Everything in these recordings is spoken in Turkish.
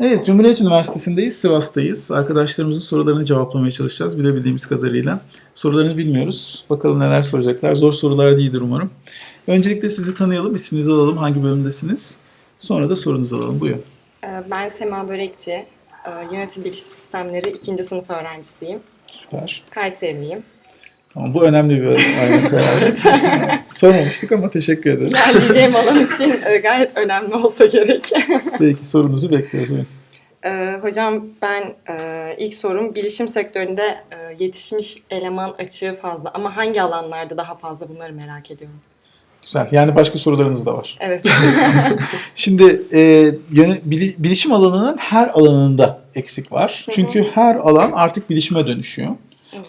Evet, Cumhuriyet Üniversitesi'ndeyiz, Sivas'tayız. Arkadaşlarımızın sorularını cevaplamaya çalışacağız bilebildiğimiz kadarıyla. Sorularını bilmiyoruz. Bakalım neler soracaklar. Zor sorular değildir umarım. Öncelikle sizi tanıyalım, isminizi alalım, hangi bölümdesiniz? Sonra da sorunuzu alalım. Buyurun. Ee, Ben Sema Börekçi, e, Yönetim Bilişim Sistemleri 2. sınıf öğrencisiyim. Süper. Kayseriliyim. Tamam, bu önemli bir ayrıntı. Sormamıştık ama teşekkür ederiz. İlerleyeceğim alan için gayet önemli olsa gerek. Belki sorunuzu bekliyoruz. Ee, Hocam ben e, ilk sorum bilişim sektöründe e, yetişmiş eleman açığı fazla ama hangi alanlarda daha fazla bunları merak ediyorum. Güzel. Yani başka sorularınız da var. Evet. Şimdi e, yöne- bili- bilişim alanının her alanında eksik var. Çünkü her alan artık bilişime dönüşüyor.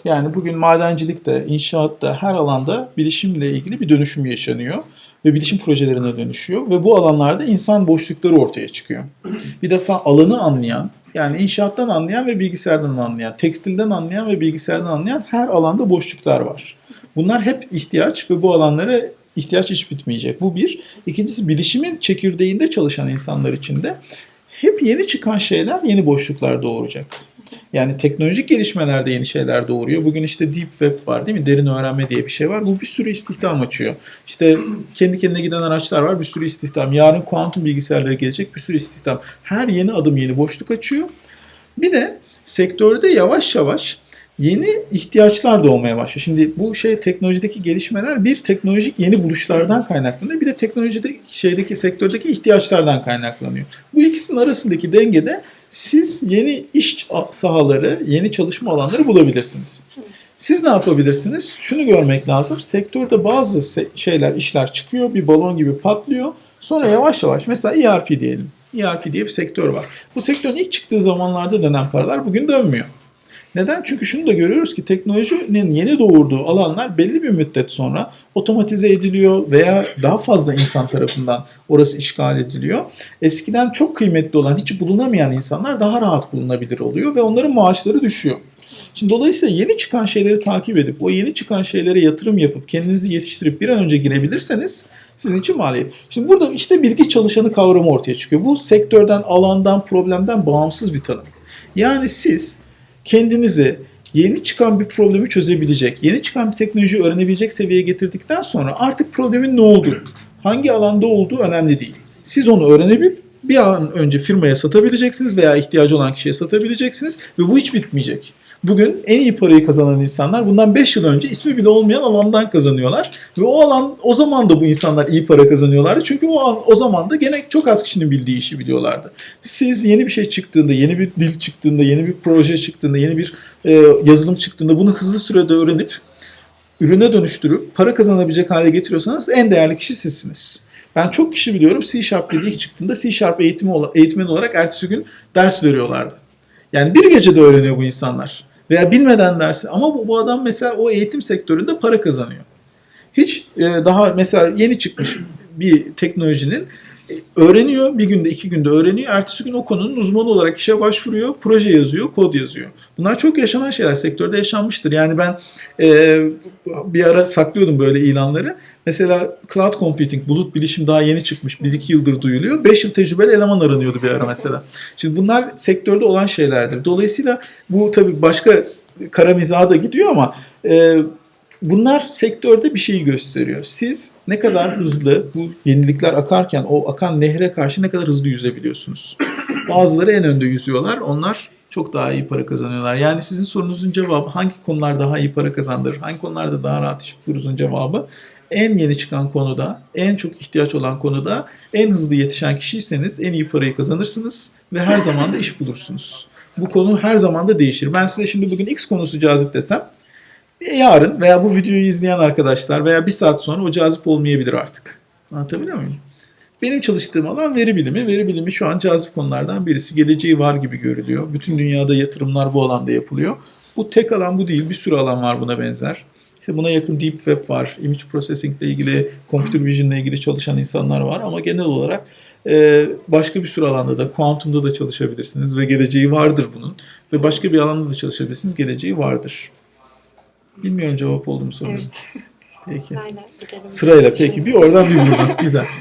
Yani bugün madencilikte, inşaatta, her alanda bilişimle ilgili bir dönüşüm yaşanıyor ve bilişim projelerine dönüşüyor ve bu alanlarda insan boşlukları ortaya çıkıyor. Bir defa alanı anlayan, yani inşaattan anlayan ve bilgisayardan anlayan, tekstilden anlayan ve bilgisayardan anlayan her alanda boşluklar var. Bunlar hep ihtiyaç ve bu alanlara ihtiyaç hiç bitmeyecek. Bu bir. İkincisi bilişimin çekirdeğinde çalışan insanlar için de hep yeni çıkan şeyler yeni boşluklar doğuracak. Yani teknolojik gelişmelerde yeni şeyler doğuruyor. Bugün işte deep web var değil mi? Derin öğrenme diye bir şey var. Bu bir sürü istihdam açıyor. İşte kendi kendine giden araçlar var. Bir sürü istihdam. Yarın kuantum bilgisayarları gelecek. Bir sürü istihdam. Her yeni adım yeni boşluk açıyor. Bir de sektörde yavaş yavaş yeni ihtiyaçlar doğmaya başlıyor. Şimdi bu şey teknolojideki gelişmeler bir teknolojik yeni buluşlardan kaynaklanıyor. Bir de teknolojide şeydeki sektördeki ihtiyaçlardan kaynaklanıyor. Bu ikisinin arasındaki dengede siz yeni iş sahaları, yeni çalışma alanları bulabilirsiniz. Siz ne yapabilirsiniz? Şunu görmek lazım. Sektörde bazı şeyler, işler çıkıyor, bir balon gibi patlıyor. Sonra yavaş yavaş mesela ERP diyelim. ERP diye bir sektör var. Bu sektörün ilk çıktığı zamanlarda dönen paralar bugün dönmüyor. Neden? Çünkü şunu da görüyoruz ki teknolojinin yeni doğurduğu alanlar belli bir müddet sonra otomatize ediliyor veya daha fazla insan tarafından orası işgal ediliyor. Eskiden çok kıymetli olan, hiç bulunamayan insanlar daha rahat bulunabilir oluyor ve onların maaşları düşüyor. Şimdi dolayısıyla yeni çıkan şeyleri takip edip o yeni çıkan şeylere yatırım yapıp kendinizi yetiştirip bir an önce girebilirseniz sizin için maliyet. Şimdi burada işte bilgi çalışanı kavramı ortaya çıkıyor. Bu sektörden, alandan, problemden bağımsız bir tanım. Yani siz kendinizi yeni çıkan bir problemi çözebilecek, yeni çıkan bir teknolojiyi öğrenebilecek seviyeye getirdikten sonra artık problemin ne olduğu, hangi alanda olduğu önemli değil. Siz onu öğrenebilip bir an önce firmaya satabileceksiniz veya ihtiyacı olan kişiye satabileceksiniz ve bu hiç bitmeyecek. Bugün en iyi parayı kazanan insanlar bundan 5 yıl önce ismi bile olmayan alandan kazanıyorlar. Ve o alan o zaman da bu insanlar iyi para kazanıyorlardı. Çünkü o an, o zaman da gene çok az kişinin bildiği işi biliyorlardı. Siz yeni bir şey çıktığında, yeni bir dil çıktığında, yeni bir proje çıktığında, yeni bir e, yazılım çıktığında bunu hızlı sürede öğrenip ürüne dönüştürüp para kazanabilecek hale getiriyorsanız en değerli kişi sizsiniz. Ben çok kişi biliyorum C Sharp dediği ilk çıktığında C Sharp eğitimi, eğitmen olarak ertesi gün ders veriyorlardı. Yani bir gecede öğreniyor bu insanlar. Veya bilmeden dersi ama bu, bu adam mesela o eğitim sektöründe para kazanıyor. Hiç e, daha mesela yeni çıkmış bir teknolojinin öğreniyor, bir günde iki günde öğreniyor. Ertesi gün o konunun uzmanı olarak işe başvuruyor, proje yazıyor, kod yazıyor. Bunlar çok yaşanan şeyler, sektörde yaşanmıştır. Yani ben e, bir ara saklıyordum böyle ilanları. Mesela cloud computing, bulut bilişim daha yeni çıkmış, 1-2 yıldır duyuluyor. 5 yıl tecrübeli eleman aranıyordu bir ara mesela. Şimdi bunlar sektörde olan şeylerdir. Dolayısıyla bu tabii başka kara da gidiyor ama e, bunlar sektörde bir şeyi gösteriyor. Siz ne kadar hızlı bu yenilikler akarken o akan nehre karşı ne kadar hızlı yüzebiliyorsunuz. Bazıları en önde yüzüyorlar. Onlar çok daha iyi para kazanıyorlar. Yani sizin sorunuzun cevabı hangi konular daha iyi para kazandırır, hangi konularda daha rahat iş buluruzun cevabı en yeni çıkan konuda, en çok ihtiyaç olan konuda en hızlı yetişen kişiyseniz en iyi parayı kazanırsınız ve her zaman da iş bulursunuz. Bu konu her zaman da değişir. Ben size şimdi bugün X konusu cazip desem yarın veya bu videoyu izleyen arkadaşlar veya bir saat sonra o cazip olmayabilir artık. Anlatabiliyor muyum? Benim çalıştığım alan veri bilimi. Veri bilimi şu an cazip konulardan birisi. Geleceği var gibi görülüyor. Bütün dünyada yatırımlar bu alanda yapılıyor. Bu tek alan bu değil. Bir sürü alan var buna benzer. İşte buna yakın Deep Web var. Image Processing ile ilgili, Computer Vision ile ilgili çalışan insanlar var. Ama genel olarak e, başka bir sürü alanda da, kuantumda da çalışabilirsiniz ve geleceği vardır bunun. Ve başka bir alanda da çalışabilirsiniz, geleceği vardır. Bilmiyorum cevap oldu mu sorunuz? Evet. Peki. Sırayla. Sırayla peki bir oradan bir buradan. Güzel.